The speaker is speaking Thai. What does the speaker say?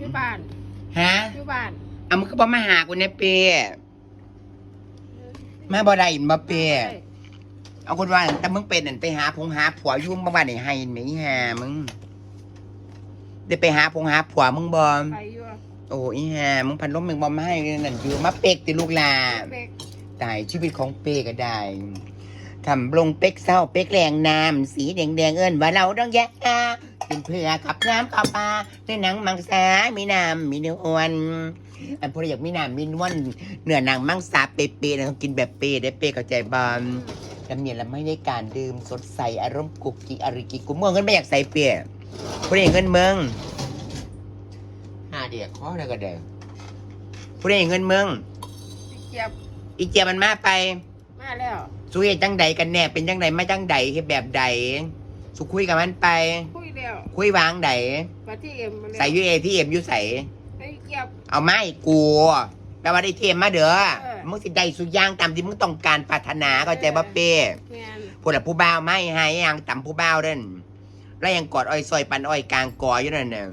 อยู่บ้านฮะอยู่บ้านเอามึงก็บ่มาหากูเนี่ยเป้มาบ่ได้อินบ่เป้เอาคนว่าแต่มึงเป็นนั่นไปหาพงหาผัวอยุ่งบ้านนี่ให้ไหมหามึงได้ไปหาพงหาผัวมึงบ่ไปอยู่โอ้อีห่ามึงพันลมมึงบอมาให้นั่นอยู่มาเป็กติลูกหลาเด็กตายชีวิตของเปกก็ได้ทำลงเป็กเศร้าเป็กแรงน้ำสีแดงแดงๆเอิ้นว่าเราต้องแยก เป็นเพื่อขับน้ำขับปลาในหนังมังสามีน้ำมีเนื้ออ้วนอันพออยากมีน้ำมีนวลเนื้อหนังมังสาเปเปๆนะต้องกินแบบเปได้เปเข้าใจบอลจำเนียนแล้วไม่ได้การดื่มสดใสอารมณ์กุกกิอาริกิกูเมืองเงินไม่อยากใส่เปียผู้ใดเงินเมืองหาเดียกข้อแล้วก็เด้อผู้ใดเงินเมืองเจ็บอีเจียมันมาไปมาแล้วสุเฮ็ดจังใดกันแน่เป็นจังใดมาจังใดเฮ็ดแบบใดสุคุยกับมันไปคุย แล้วคุยวางใดมาที่เอ็มมาแล้วใส่ยูเอที่เอ็มยูใส่ไอ้เจ็บเอาไม้กูแปลว่าได้เทมมาเด้อเออ มึงสิได้สุอยางตามที่มึงต้องการปรารถนาเข้าใจบ่เป้แม่นผู้ละผู้บ่าวไม่ให้ยังต่ำผู้บ่าวเด่นแล้วยังกอดอ้อยซอยปันอ้อยกลางกออยู่นั่นน่ะ